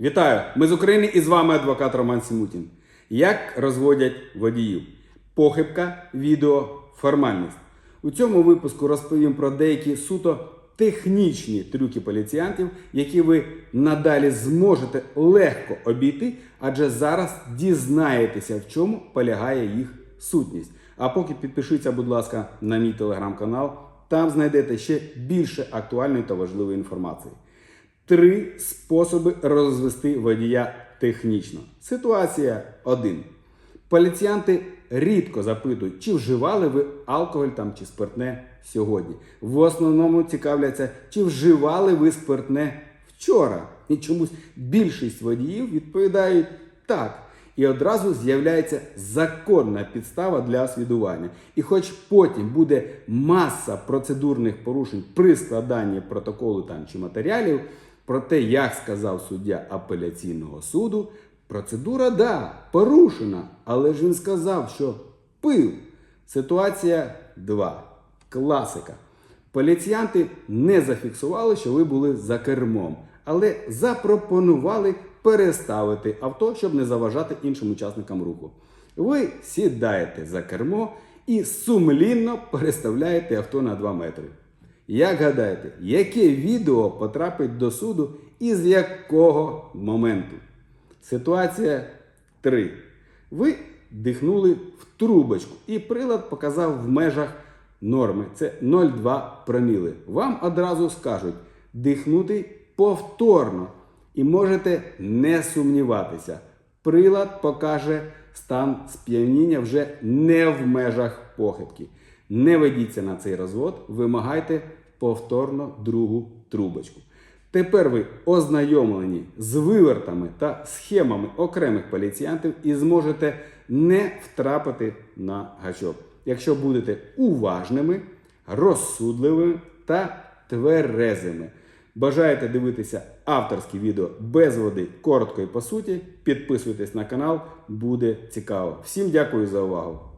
Вітаю! Ми з України і з вами адвокат Роман Сімутін. Як розводять водіїв? Похибка, відео, формальність. У цьому випуску розповім про деякі суто технічні трюки поліціянтів, які ви надалі зможете легко обійти, адже зараз дізнаєтеся, в чому полягає їх сутність. А поки підпишіться, будь ласка, на мій телеграм-канал. Там знайдете ще більше актуальної та важливої інформації. Три способи розвести водія технічно. Ситуація 1. Поліціянти рідко запитують, чи вживали ви алкоголь там чи спиртне сьогодні. В основному цікавляться, чи вживали ви спиртне вчора. І чомусь більшість водіїв відповідають так. І одразу з'являється законна підстава для освідування. І хоч потім буде маса процедурних порушень при складанні протоколу там чи матеріалів, про те, як сказав суддя апеляційного суду, процедура да, порушена, але ж він сказав, що пив. Ситуація 2. Класика. Поліціянти не зафіксували, що ви були за кермом, але запропонували переставити авто, щоб не заважати іншим учасникам руху. Ви сідаєте за кермо і сумлінно переставляєте авто на 2 метри. Як гадаєте, яке відео потрапить до суду і з якого моменту? Ситуація 3. Ви дихнули в трубочку, і прилад показав в межах норми. Це 0,2 проміли. Вам одразу скажуть дихнути повторно. І можете не сумніватися. Прилад покаже стан сп'яніння вже не в межах похибки. Не ведіться на цей розвод, вимагайте повторно другу трубочку. Тепер ви ознайомлені з вивертами та схемами окремих поліціянтів і зможете не втрапити на гачок, якщо будете уважними, розсудливими та тверезими. Бажаєте дивитися авторські відео без води, коротко і по суті. Підписуйтесь на канал, буде цікаво. Всім дякую за увагу!